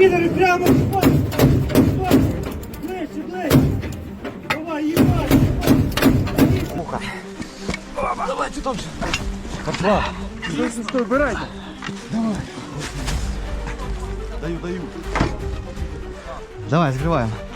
підери, прямо в спину! Спину! Ближче, ближче! Давай, їбать! Давай, закриваємо. –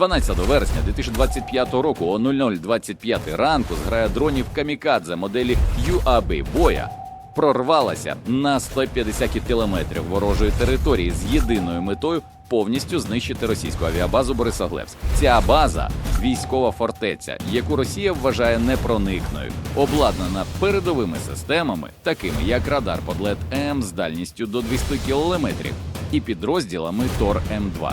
12 вересня 2025 року о 00.25 ранку зграя дронів Камікадзе моделі UAB Боя прорвалася на 150 кілометрів ворожої території з єдиною метою повністю знищити російську авіабазу Борисоглебськ. Ця база військова фортеця, яку Росія вважає непроникною, обладнана передовими системами, такими як радар подлет М з дальністю до 200 кілометрів, і підрозділами Тор М2.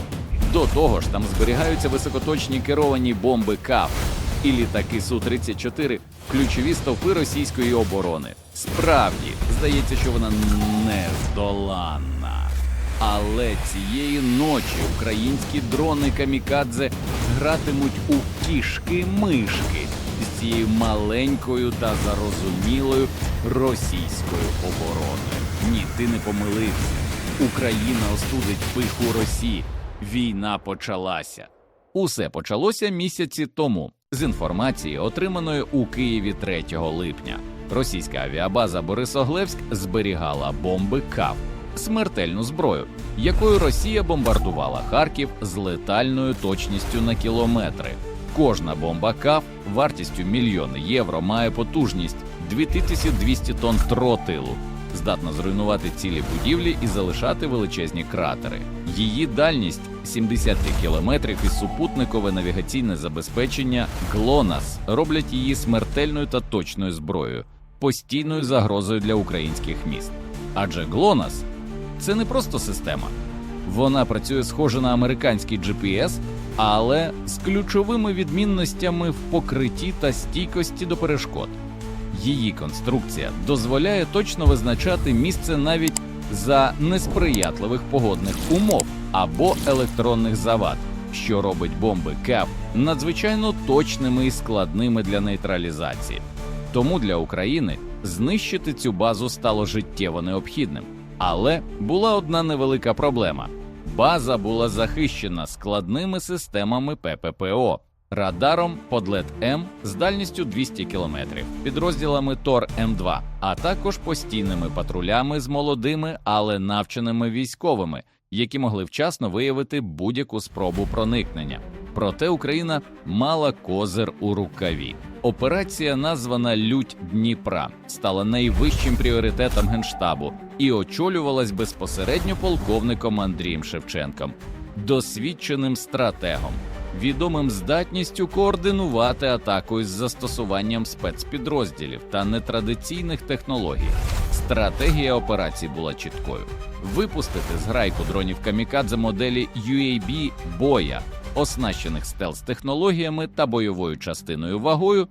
До того ж, там зберігаються високоточні керовані бомби КАП і літаки Су-34 ключові стовпи російської оборони. Справді, здається, що вона нездоланна. Але цієї ночі українські дрони камікадзе гратимуть у кішки-мишки з цією маленькою та зарозумілою російською обороною. Ні, ти не помилився. Україна остудить пиху Росії. Війна почалася. Усе почалося місяці тому з інформації, отриманої у Києві 3 липня. Російська авіабаза Борисоглевськ зберігала бомби КАВ, смертельну зброю, якою Росія бомбардувала Харків з летальною точністю на кілометри. Кожна бомба КАВ вартістю мільйони євро має потужність 2200 тонн тротилу, здатна зруйнувати цілі будівлі і залишати величезні кратери. Її дальність 70 кілометрів і супутникове навігаційне забезпечення ГЛОНАС роблять її смертельною та точною зброєю, постійною загрозою для українських міст. Адже ГЛОНАС це не просто система. Вона працює схоже на американський GPS, але з ключовими відмінностями в покритті та стійкості до перешкод. Її конструкція дозволяє точно визначати місце навіть за несприятливих погодних умов або електронних завад, що робить бомби КЕП надзвичайно точними і складними для нейтралізації. Тому для України знищити цю базу стало життєво необхідним. Але була одна невелика проблема: база була захищена складними системами ПППО, радаром Подлет М з дальністю 200 км, підрозділами Тор М2, а також постійними патрулями з молодими, але навченими військовими, які могли вчасно виявити будь-яку спробу проникнення. Проте Україна мала козир у рукаві. Операція, названа Лють Дніпра, стала найвищим пріоритетом генштабу і очолювалась безпосередньо полковником Андрієм Шевченком, досвідченим стратегом, відомим здатністю координувати атаку із застосуванням спецпідрозділів та нетрадиційних технологій. Стратегія операції була чіткою: випустити зграйку дронів камікадзе моделі UAB боя, оснащених стелс-технологіями та бойовою частиною вагою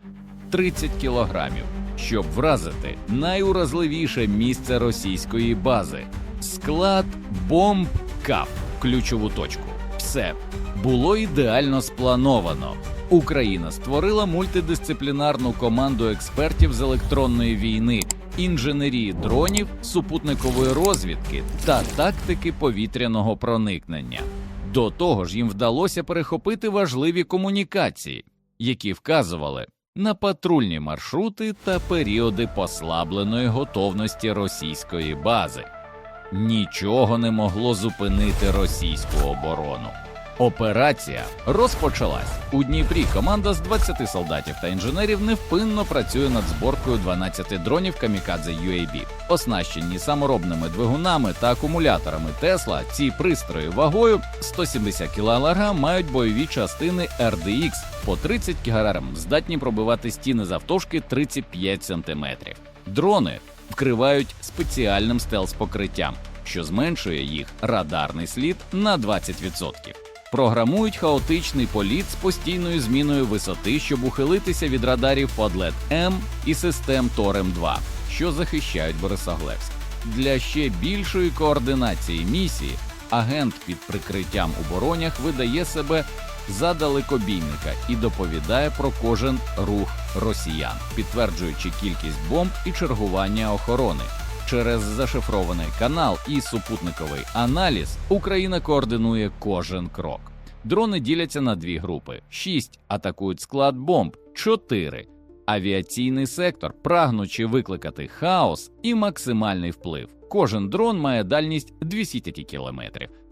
30 кілограмів, щоб вразити найуразливіше місце російської бази склад бомб КАП, ключову точку. Все було ідеально сплановано. Україна створила мультидисциплінарну команду експертів з електронної війни, інженерії дронів, супутникової розвідки та тактики повітряного проникнення. До того ж, їм вдалося перехопити важливі комунікації, які вказували на патрульні маршрути та періоди послабленої готовності російської бази. Нічого не могло зупинити російську оборону. Операція розпочалась у Дніпрі. Команда з 20 солдатів та інженерів невпинно працює над зборкою 12 дронів камікадзе UAB. Оснащені саморобними двигунами та акумуляторами Тесла. Ці пристрої вагою 170 кг мають бойові частини RDX по 30 кг, здатні пробивати стіни завтовшки 35 см. Дрони вкривають спеціальним стелс-покриттям, що зменшує їх радарний слід на 20%. Програмують хаотичний політ з постійною зміною висоти, щоб ухилитися від радарів Подлет М і систем Торем 2 що захищають Борисоглевськ. для ще більшої координації місії агент під прикриттям у боронях видає себе за далекобійника і доповідає про кожен рух росіян, підтверджуючи кількість бомб і чергування охорони. Через зашифрований канал і супутниковий аналіз Україна координує кожен крок. Дрони діляться на дві групи: шість атакують склад бомб, чотири авіаційний сектор, прагнучи викликати хаос і максимальний вплив. Кожен дрон має дальність 200 км,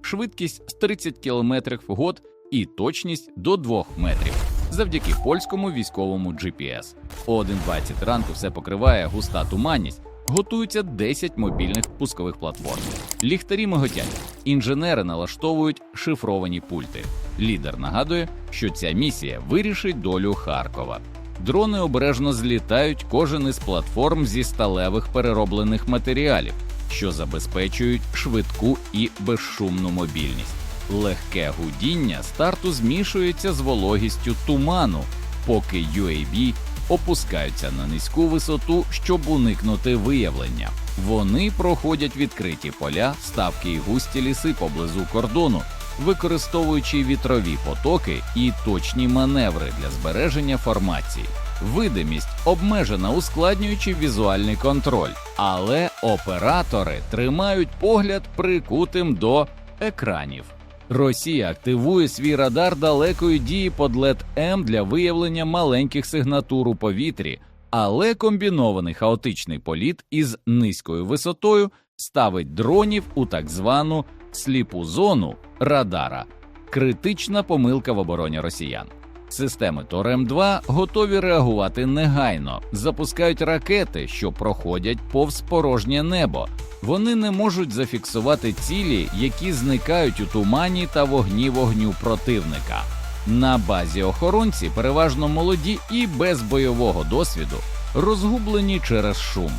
швидкість 30 км в год і точність до 2 метрів. Завдяки польському військовому GPS. О 1.20 ранку все покриває густа туманність. Готуються 10 мобільних пускових платформ. Ліхтарі миготять. Інженери налаштовують шифровані пульти. Лідер нагадує, що ця місія вирішить долю Харкова. Дрони обережно злітають кожен із платформ зі сталевих перероблених матеріалів, що забезпечують швидку і безшумну мобільність. Легке гудіння старту змішується з вологістю туману, поки UAV опускаються на низьку висоту, щоб уникнути виявлення. Вони проходять відкриті поля, ставки і густі ліси поблизу кордону, використовуючи вітрові потоки і точні маневри для збереження формації. Видимість обмежена, ускладнюючи візуальний контроль, але оператори тримають погляд прикутим до екранів. Росія активує свій радар далекої дії подлет М для виявлення маленьких сигнатур у повітрі, але комбінований хаотичний політ із низькою висотою ставить дронів у так звану сліпу зону радара. Критична помилка в обороні росіян. Системи ТОРЕМ-2 готові реагувати негайно, запускають ракети, що проходять повз порожнє небо. Вони не можуть зафіксувати цілі, які зникають у тумані та вогні вогню противника. На базі охоронці переважно молоді і без бойового досвіду, розгублені через шум.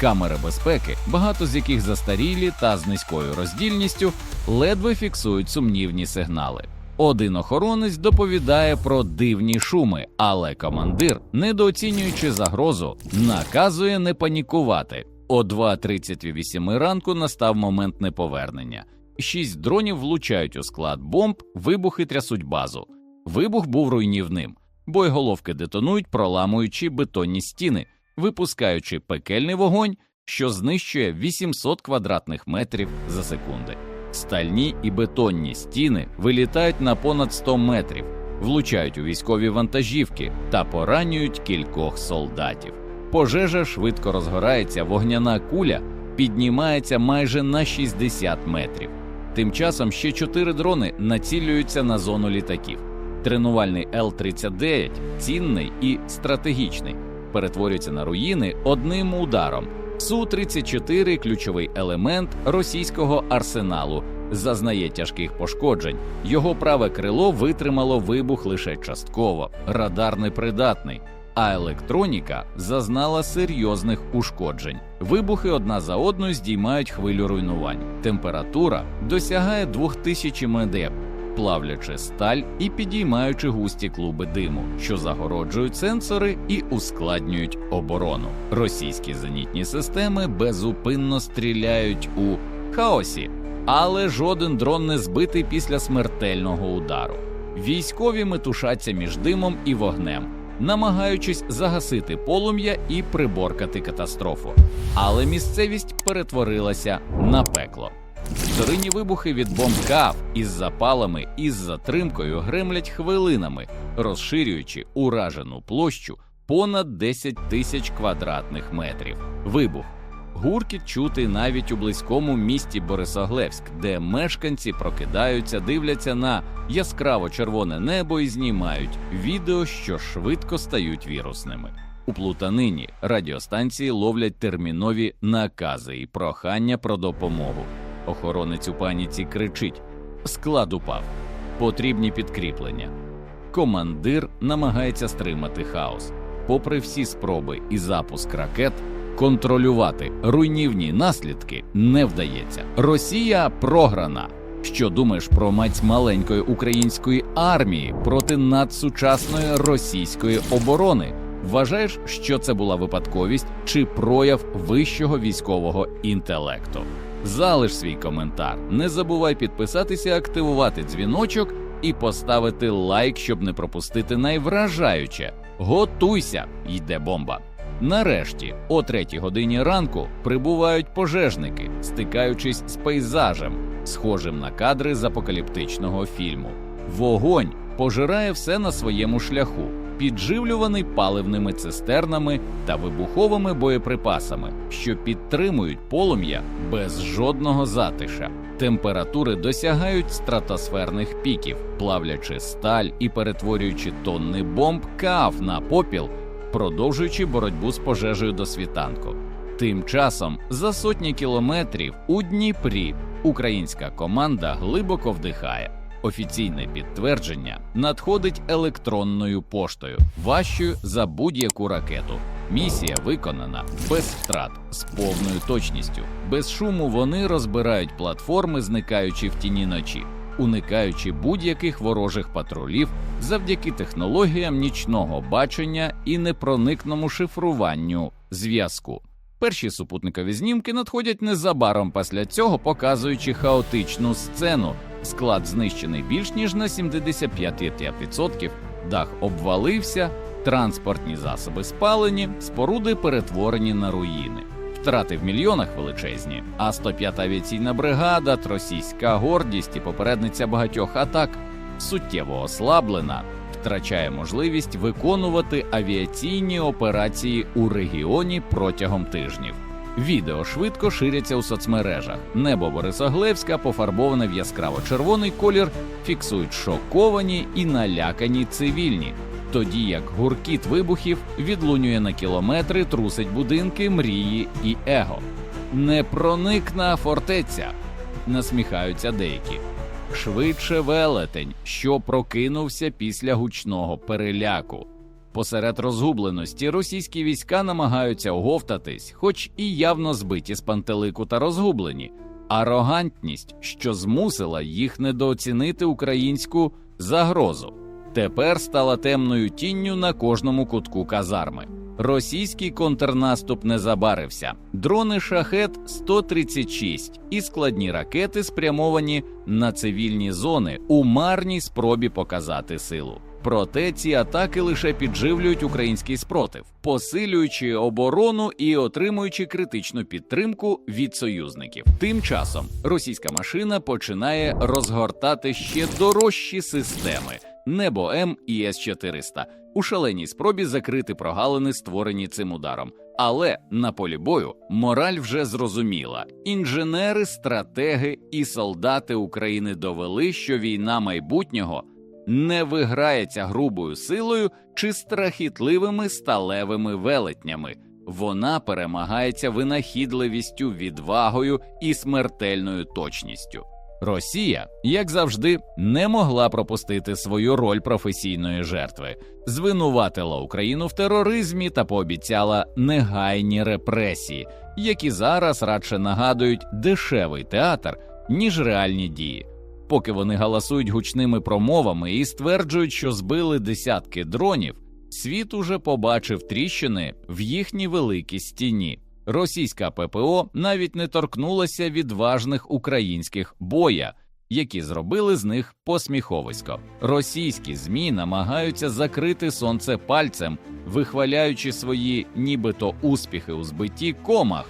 Камери безпеки, багато з яких застарілі та з низькою роздільністю, ледве фіксують сумнівні сигнали. Один охоронець доповідає про дивні шуми, але командир, недооцінюючи загрозу, наказує не панікувати. О 2.38 ранку настав момент неповернення. Шість дронів влучають у склад бомб, вибухи трясуть базу. Вибух був руйнівним. Боєголовки детонують, проламуючи бетонні стіни, випускаючи пекельний вогонь, що знищує 800 квадратних метрів за секунди. Стальні і бетонні стіни вилітають на понад 100 метрів, влучають у військові вантажівки та поранюють кількох солдатів. Пожежа швидко розгорається, вогняна куля піднімається майже на 60 метрів. Тим часом ще чотири дрони націлюються на зону літаків. Тренувальний Л-39, цінний і стратегічний, перетворюється на руїни одним ударом. Су-34 – ключовий елемент російського арсеналу, зазнає тяжких пошкоджень. Його праве крило витримало вибух лише частково, радар непридатний, а електроніка зазнала серйозних ушкоджень. Вибухи одна за одною здіймають хвилю руйнувань. Температура досягає 2000 мдеп, плавлячи сталь і підіймаючи густі клуби диму, що загороджують сенсори і ускладнюють оборону. Російські зенітні системи безупинно стріляють у хаосі, але жоден дрон не збитий після смертельного удару. Військові метушаться між димом і вогнем, намагаючись загасити полум'я і приборкати катастрофу. Але місцевість перетворилася на пекло. Зоринні вибухи від бомб КАВ із запалами і з затримкою гремлять хвилинами, розширюючи уражену площу понад 10 тисяч квадратних метрів. Вибух. Гуркіт чути навіть у близькому місті Борисоглевськ, де мешканці прокидаються, дивляться на яскраво червоне небо і знімають відео, що швидко стають вірусними. У плутанині радіостанції ловлять термінові накази і прохання про допомогу. Охоронець у паніці кричить: Склад упав, потрібні підкріплення. Командир намагається стримати хаос. Попри всі спроби і запуск ракет, контролювати руйнівні наслідки не вдається. Росія програна. Що думаєш про мать маленької української армії проти надсучасної російської оборони? Вважаєш, що це була випадковість чи прояв вищого військового інтелекту? Залиш свій коментар. Не забувай підписатися, активувати дзвіночок і поставити лайк, щоб не пропустити найвражаюче. Готуйся, йде бомба. Нарешті, о третій годині ранку, прибувають пожежники, стикаючись з пейзажем, схожим на кадри з апокаліптичного фільму. Вогонь пожирає все на своєму шляху, підживлюваний паливними цистернами та вибуховими боєприпасами, що підтримують полум'я без жодного затиша. Температури досягають стратосферних піків, плавлячи сталь і перетворюючи тонни бомб каф на попіл, продовжуючи боротьбу з пожежею до світанку. Тим часом за сотні кілометрів у Дніпрі українська команда глибоко вдихає. Офіційне підтвердження надходить електронною поштою, важчою за будь-яку ракету. Місія виконана без втрат, з повною точністю. Без шуму вони розбирають платформи, зникаючи в тіні ночі, уникаючи будь-яких ворожих патрулів завдяки технологіям нічного бачення і непроникному шифруванню зв'язку. Перші супутникові знімки надходять незабаром після цього, показуючи хаотичну сцену. Склад знищений більш ніж на 75%, дах обвалився, транспортні засоби спалені, споруди перетворені на руїни. Втрати в мільйонах величезні, а 105-та авіаційна бригада, тросійська гордість і попередниця багатьох атак суттєво ослаблена, втрачає можливість виконувати авіаційні операції у регіоні протягом тижнів. Відео швидко ширяться у соцмережах. Небо Борисоглевська, пофарбоване в яскраво-червоний колір, фіксують шоковані і налякані цивільні. Тоді як гуркіт вибухів відлунює на кілометри, трусить будинки, мрії і его. Непроникна фортеця, насміхаються деякі. Швидше велетень, що прокинувся після гучного переляку. Посеред розгубленості російські війська намагаються оговтатись, хоч і явно збиті з пантелику та розгублені. Арогантність, що змусила їх недооцінити українську загрозу, тепер стала темною тінню на кожному кутку казарми. Російський контрнаступ не забарився. Дрони шахет 136 і складні ракети спрямовані на цивільні зони у марній спробі показати силу. Проте ці атаки лише підживлюють український спротив, посилюючи оборону і отримуючи критичну підтримку від союзників. Тим часом російська машина починає розгортати ще дорожчі системи Небо М і С-400 у шаленій спробі закрити прогалини, створені цим ударом. Але на полі бою мораль вже зрозуміла. Інженери, стратеги і солдати України довели, що війна майбутнього не виграється грубою силою чи страхітливими сталевими велетнями. Вона перемагається винахідливістю, відвагою і смертельною точністю. Росія, як завжди, не могла пропустити свою роль професійної жертви, звинуватила Україну в тероризмі та пообіцяла негайні репресії, які зараз радше нагадують дешевий театр ніж реальні дії. Поки вони галасують гучними промовами і стверджують, що збили десятки дронів, світ уже побачив тріщини в їхній великій стіні. Російська ППО навіть не торкнулася відважних українських боя, які зробили з них посміховисько. Російські змі намагаються закрити сонце пальцем, вихваляючи свої нібито успіхи у збитті комах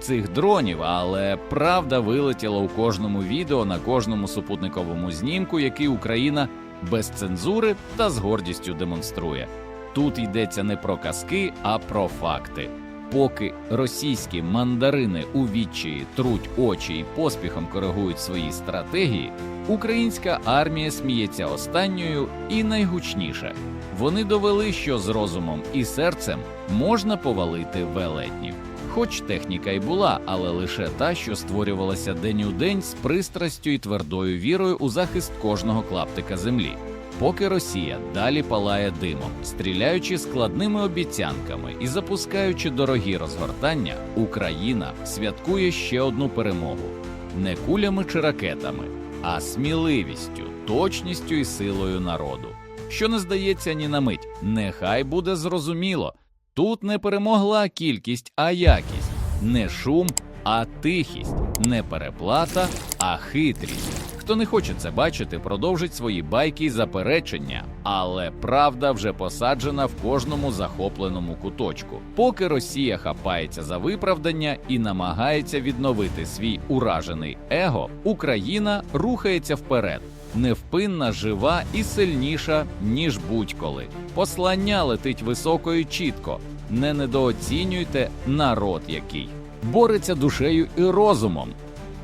цих дронів, але правда вилетіла у кожному відео на кожному супутниковому знімку, який Україна без цензури та з гордістю демонструє. Тут йдеться не про казки, а про факти. Поки російські мандарини у відчаї труть очі і поспіхом коригують свої стратегії, українська армія сміється останньою і найгучніше. Вони довели, що з розумом і серцем можна повалити велетнів. Хоч техніка й була, але лише та, що створювалася день у день з пристрастю і твердою вірою у захист кожного клаптика землі. Поки Росія далі палає димом, стріляючи складними обіцянками і запускаючи дорогі розгортання, Україна святкує ще одну перемогу не кулями чи ракетами, а сміливістю, точністю і силою народу. що не здається ні на мить. Нехай буде зрозуміло. Тут не перемогла кількість, а якість, не шум, а тихість, не переплата, а хитрість. Хто не хоче це бачити, продовжить свої байки й заперечення, але правда вже посаджена в кожному захопленому куточку. Поки Росія хапається за виправдання і намагається відновити свій уражений его, Україна рухається вперед. Невпинна, жива і сильніша, ніж будь-коли. Послання летить високо і чітко. Не недооцінюйте народ, який бореться душею і розумом.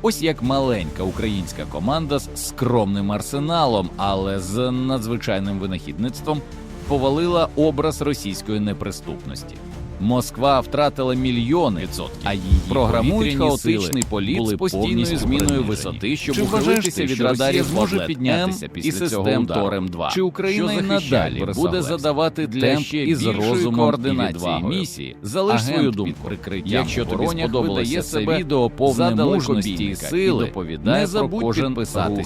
Ось як маленька українська команда з скромним арсеналом, але з надзвичайним винахідництвом повалила образ російської неприступності. Москва втратила мільйони відсотків, а її програмують хаотичний політ були з постійною зміною висоти, щоб ухилитися від радарів зможе піднятися після і цього систем? Торем 2 Чи Україна що надалі буде задавати для ще із і координації місії? Залиш свою думку. Якщо тобі сподобалося це відео повне мужності і сили, доповідає не забудь кожен росіян,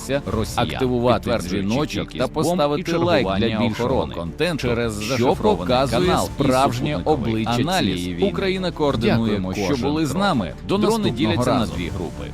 активувати дзвіночок та поставити лайк для більшого контенту, Через що показує канал і справжнє обличчя аналіз. Україна координуємо, що були з нами. До Дрони діляться на дві групи.